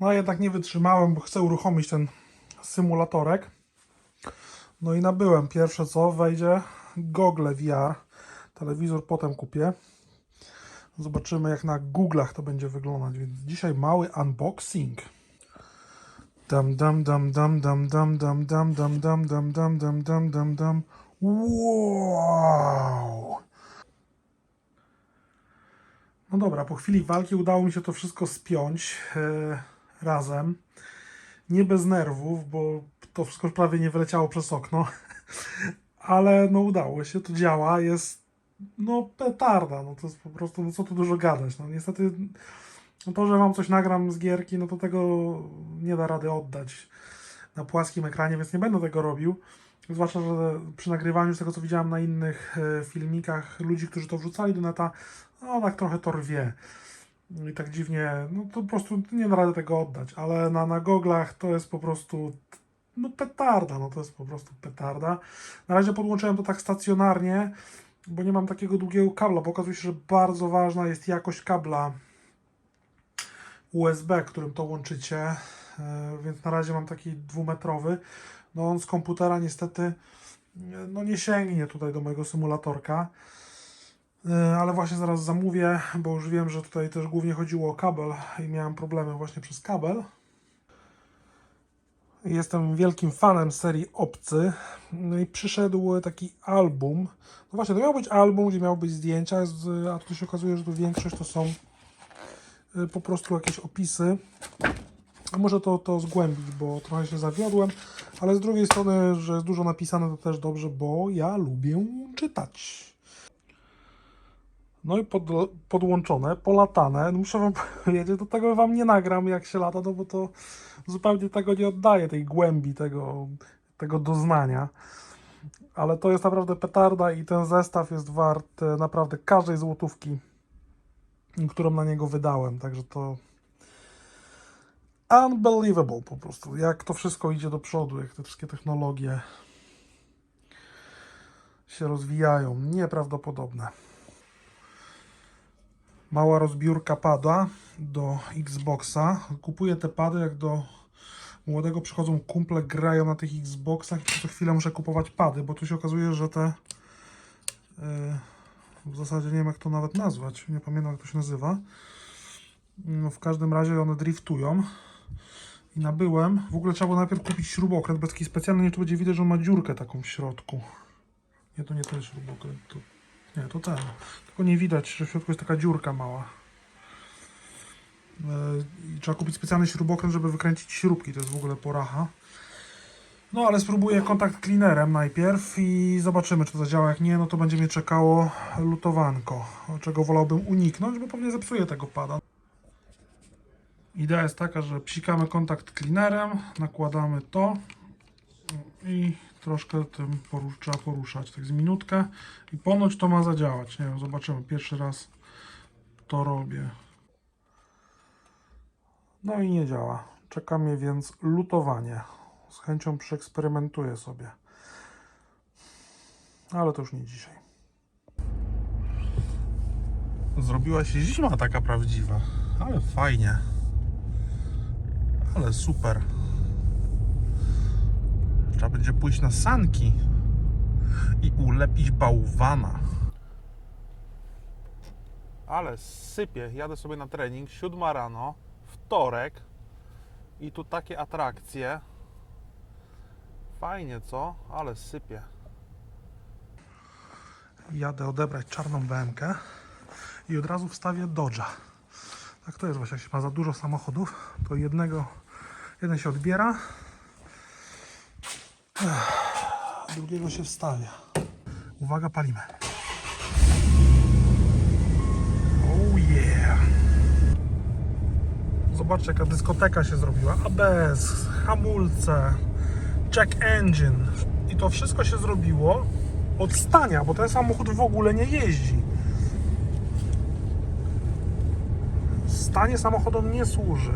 No jednak nie wytrzymałem, bo chcę uruchomić ten symulatorek. No i nabyłem. Pierwsze co, wejdzie Google VR. Telewizor potem kupię. Zobaczymy jak na Google'ach to będzie wyglądać. Więc dzisiaj mały unboxing. Dam dam dam dam dam dam dam dam dam dam dam dam dam dam dam dam Wow! No dobra, po chwili walki udało mi się to wszystko spiąć e, razem. Nie bez nerwów, bo to wszystko prawie nie wyleciało przez okno. Ale no udało się, to działa, jest no petarda, no to jest po prostu, no co tu dużo gadać. No niestety no to, że wam coś nagram z gierki, no to tego nie da rady oddać na płaskim ekranie, więc nie będę tego robił. Zwłaszcza, że przy nagrywaniu z tego, co widziałem na innych e, filmikach, ludzi, którzy to wrzucali do neta, no tak trochę to rwie. I tak dziwnie, no to po prostu nie da rady tego oddać, ale na, na goglach to jest po prostu no petarda, no to jest po prostu petarda. Na razie podłączyłem to tak stacjonarnie, bo nie mam takiego długiego kabla, bo okazuje się, że bardzo ważna jest jakość kabla USB, którym to łączycie, e, więc na razie mam taki dwumetrowy. No on z komputera niestety e, no nie sięgnie tutaj do mojego symulatorka, ale właśnie zaraz zamówię, bo już wiem, że tutaj też głównie chodziło o kabel i miałem problemy właśnie przez kabel. Jestem wielkim fanem serii Obcy. No i przyszedł taki album. No właśnie, to miał być album, gdzie miały być zdjęcia, a tu się okazuje, że tu większość to są y, po prostu jakieś opisy. A może to, to zgłębić, bo trochę się zawiodłem, ale z drugiej strony, że jest dużo napisane, to też dobrze, bo ja lubię czytać. No i pod, podłączone, polatane. No muszę wam powiedzieć, do tego wam nie nagram, jak się lata, no bo to zupełnie tego nie oddaje, tej głębi, tego, tego doznania. Ale to jest naprawdę petarda i ten zestaw jest wart e, naprawdę każdej złotówki, którą na niego wydałem. Także to unbelievable po prostu. Jak to wszystko idzie do przodu, jak te wszystkie technologie się rozwijają. Nieprawdopodobne. Mała rozbiórka pada do Xboxa. Kupuję te pady, jak do młodego przychodzą kumple, grają na tych Xboxach i co chwilę muszę kupować pady, bo tu się okazuje, że te yy, w zasadzie nie wiem jak to nawet nazwać, nie pamiętam jak to się nazywa. No, w każdym razie one driftują. I nabyłem. W ogóle trzeba było najpierw kupić śrubokręt, bo taki specjalny, nie tu będzie widać, że on ma dziurkę taką w środku. Nie, to nie ten śrubokręt. To, nie, to ten. Tylko nie widać, że w środku jest taka dziurka mała. Yy, I trzeba kupić specjalny śrubokręt, żeby wykręcić śrubki. To jest w ogóle poracha. No ale spróbuję kontakt cleanerem najpierw i zobaczymy, czy to zadziała. Jak nie, no to będzie mnie czekało lutowanko, czego wolałbym uniknąć, bo pewnie zepsuję tego pada. Idea jest taka, że psikamy kontakt cleanerem, nakładamy to i troszkę tym porusz, trzeba poruszać, tak z minutkę i ponoć to ma zadziałać. Nie wiem, zobaczymy. Pierwszy raz to robię. No i nie działa. Czeka mnie więc lutowanie. Z chęcią przeeksperymentuję sobie. Ale to już nie dzisiaj. Zrobiła się zima taka prawdziwa. Ale fajnie. Ale super. Trzeba będzie pójść na sanki i ulepić bałwana. Ale sypie. Jadę sobie na trening. Siódma rano, wtorek. I tu takie atrakcje. Fajnie, co? Ale sypie. Jadę odebrać czarną BMK i od razu wstawię Dodge'a. Tak to jest właśnie, jak się ma za dużo samochodów, to jednego, jeden się odbiera, drugiego się wstawia. Uwaga, palimy. Oh yeah! Zobaczcie, jaka dyskoteka się zrobiła. ABS, hamulce, check engine. I to wszystko się zrobiło od stania, bo ten samochód w ogóle nie jeździ. Stanie samochodom nie służy.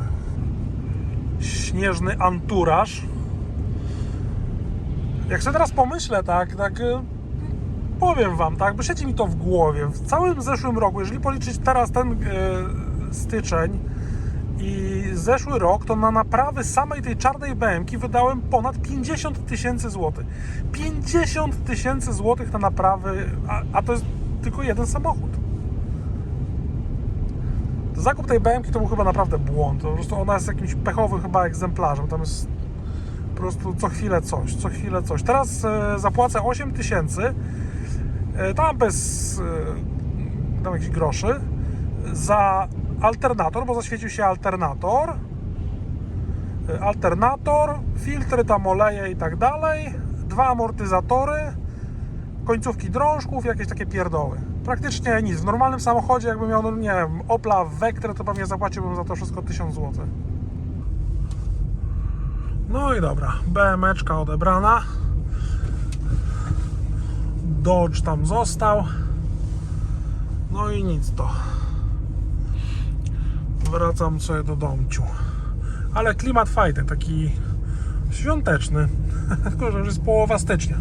Śnieżny anturaż. Jak sobie teraz pomyślę, tak, tak y, powiem wam, tak, bo siedzi mi to w głowie. W całym zeszłym roku, jeżeli policzyć teraz ten e, styczeń I zeszły rok to na naprawy samej tej czarnej BMK wydałem ponad 50 tysięcy złotych. 50 tysięcy złotych na naprawy, a, a to jest tylko jeden samochód. Zakup tej BMK to był chyba naprawdę błąd. Po prostu ona jest jakimś pechowym chyba egzemplarzem. Tam jest prostu co chwilę coś, co chwilę coś. Teraz e, zapłacę 8 tysięcy, e, tam bez e, tam jakichś groszy, za alternator, bo zaświecił się alternator. E, Alternator, filtry tam oleje i tak dalej, dwa amortyzatory, końcówki drążków, jakieś takie pierdoły. Praktycznie nic. W normalnym samochodzie, jakbym miał, no nie wiem, Opla Vectra, to pewnie zapłaciłbym za to wszystko 1000 zł. No i dobra, BMeczka odebrana. Dodge tam został. No i nic to. Wracam sobie do domciu. Ale klimat fajny, taki świąteczny. Tylko, że już jest połowa stycznia.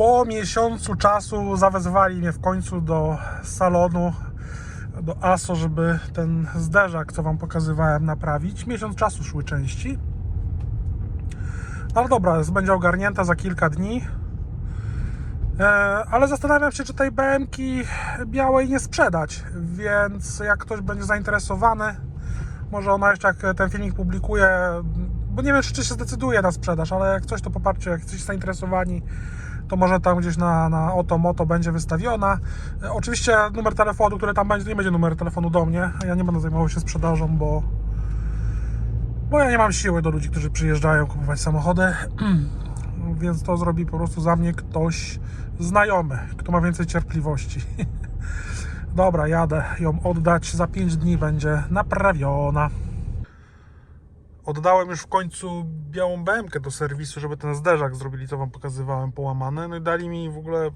Po miesiącu czasu zawezwali mnie w końcu do salonu, do ASO, żeby ten zderzak, co Wam pokazywałem, naprawić. Miesiąc czasu szły części. No ale dobra, będzie ogarnięta za kilka dni. E, ale zastanawiam się, czy tej BMK białej nie sprzedać, więc jak ktoś będzie zainteresowany, może ona jeszcze jak ten filmik publikuje, bo nie wiem, czy się zdecyduje na sprzedaż, ale jak coś to popatrzcie, jak jesteście zainteresowani, to może tam gdzieś na, na Oto Moto będzie wystawiona. E, Oczywiście numer telefonu, który tam będzie, nie będzie numer telefonu do mnie, ja nie będę zajmował się sprzedażą, bo bo ja nie mam siły do ludzi, którzy przyjeżdżają kupować samochody, więc to zrobi po prostu za mnie ktoś znajomy, kto ma więcej cierpliwości. Dobra, jadę ją oddać. Za 5 dni będzie naprawiona. Oddałem już w końcu białą BMkę do serwisu, żeby ten zderzak zrobili, co Wam pokazywałem, połamany. No i dali mi w ogóle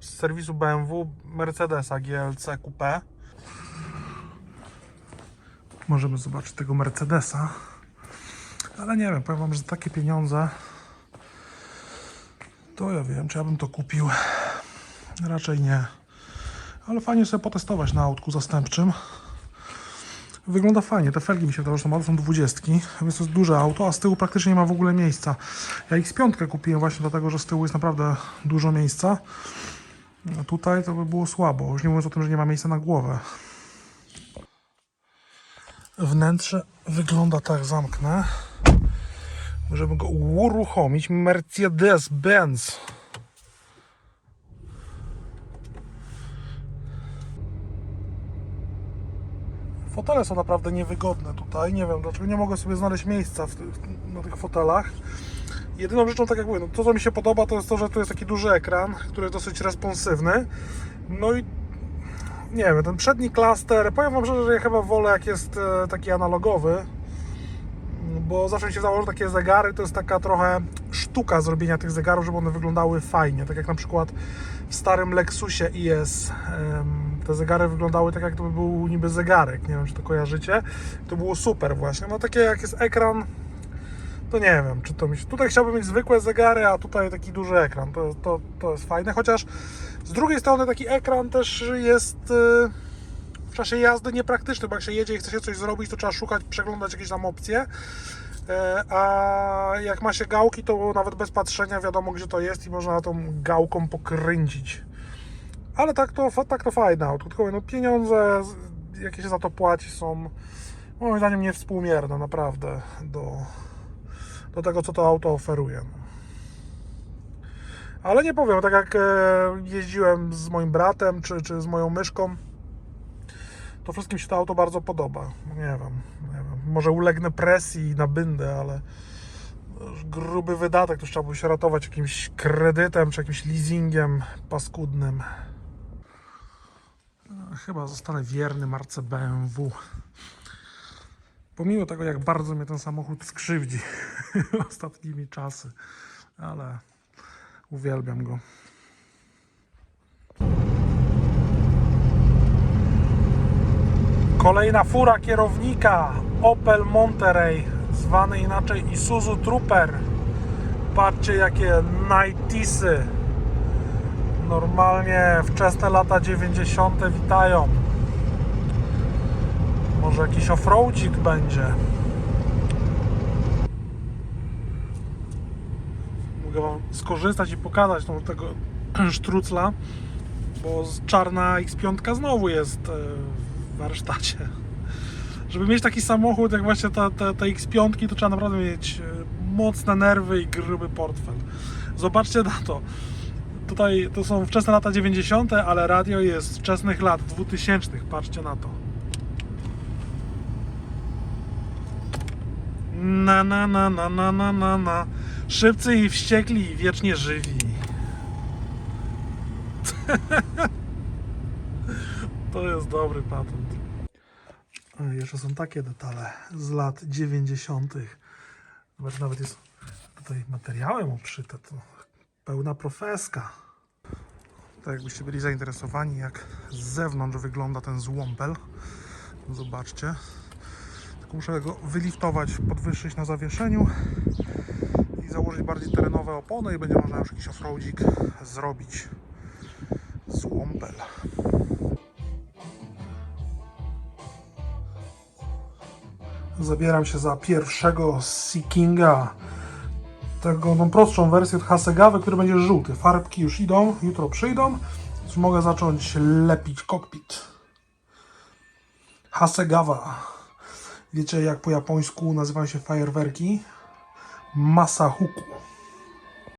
z serwisu BMW Mercedesa GLC Coupe. Możemy zobaczyć tego Mercedesa. Ale nie wiem, powiem Wam, że za takie pieniądze to ja wiem, czy ja bym to kupił. Raczej nie. Ale fajnie sobie potestować na autku zastępczym. Wygląda fajnie, te felgi mi się wydało, że są, są 20, więc to jest duże auto, a z tyłu praktycznie nie ma w ogóle miejsca. Ja X5 kupiłem właśnie dlatego, że z tyłu jest naprawdę dużo miejsca. A tutaj to by było słabo, już nie mówiąc o tym, że nie ma miejsca na głowę. Wnętrze wygląda tak, zamknę. Żeby go uruchomić, Mercedes-Benz. Fotele są naprawdę niewygodne tutaj. Nie wiem dlaczego nie mogę sobie znaleźć miejsca w, na tych fotelach. Jedyną rzeczą, tak jak mówię, no to co mi się podoba, to jest to, że tu jest taki duży ekran, który jest dosyć responsywny. No i nie wiem, ten przedni klaster, powiem Wam szczerze, że ja chyba wolę jak jest e, taki analogowy, bo zawsze mi się wydawało, że takie zegary to jest taka trochę sztuka zrobienia tych zegarów, żeby one wyglądały fajnie. Tak jak na przykład w starym Lexusie IS te zegary wyglądały tak, jak to by był niby zegarek. Nie wiem, czy to kojarzycie. To było super właśnie. No takie jak jest ekran, to nie wiem, czy to mi się... Tutaj chciałbym mieć zwykłe zegary, a tutaj taki duży ekran. To, to, to jest fajne, chociaż z drugiej strony taki ekran też jest... y, w czasie jazdy niepraktyczny, bo jak się jedzie i chce się coś zrobić, to trzeba szukać, przeglądać jakieś tam opcje. E, A jak ma się gałki, to nawet bez patrzenia wiadomo, gdzie to jest i można tą gałką pokręcić. Ale tak to, tak to fajne auto. Tylko no, pieniądze, jakie się za to płaci, są moim zdaniem niewspółmierne naprawdę do, do tego, co to auto oferuje. no. Ale nie powiem, tak jak e, jeździłem z moim bratem czy, czy z moją myszką, to wszystkim się to auto bardzo podoba. No Nie wiem, nie wiem. Może ulegnę presji na byndę, ale gruby wydatek, to trzeba by się ratować jakimś kredytem czy jakimś leasingiem paskudnym. Chyba zostanę wierny marce BMW. Pomimo tego, jak bardzo mnie ten samochód skrzywdzi ostatnimi czasy, ale uwielbiam go. Kolejna fura kierownika Opel Monterey, zwany inaczej Isuzu Trooper. Patrzcie jakie nightisy. Normalnie wczesne lata 90. witają. Może jakiś offroadzik będzie. Mogę Wam skorzystać i pokazać tą, tego sztrucla, bo czarna X5 znowu jest e, w warsztacie. Żeby mieć taki samochód jak właśnie te, te, te X5, to trzeba naprawdę mieć e, mocne nerwy i gruby portfel. Zobaczcie na to. Tutaj to są wczesne lata 90., ale radio jest z wczesnych lat 2000. Patrzcie na to. Na na na na na na na na. Szybcy i wściekli i wiecznie żywi. to jest dobry patent. Jeszcze są takie detale z lat 90. Zobacz, nawet jest tutaj materiałem obszyte. To pełna profeska. Tak jakbyście byli zainteresowani, jak z zewnątrz wygląda ten złompel. Zobaczcie. Tylko muszę go wyliftować, podwyższyć na zawieszeniu i założyć bardziej terenowe opony i będzie można już jakiś offroadzik zrobić. Złompel. Zabieram się za pierwszego Seekinga. Tego, tą prostszą wersję od Hasegawy, który będzie żółty. Farbki już idą, jutro przyjdą. Już mogę zacząć lepić kokpit. Hasegawa. Wiecie jak po japońsku nazywają się fajerwerki? Masahuku.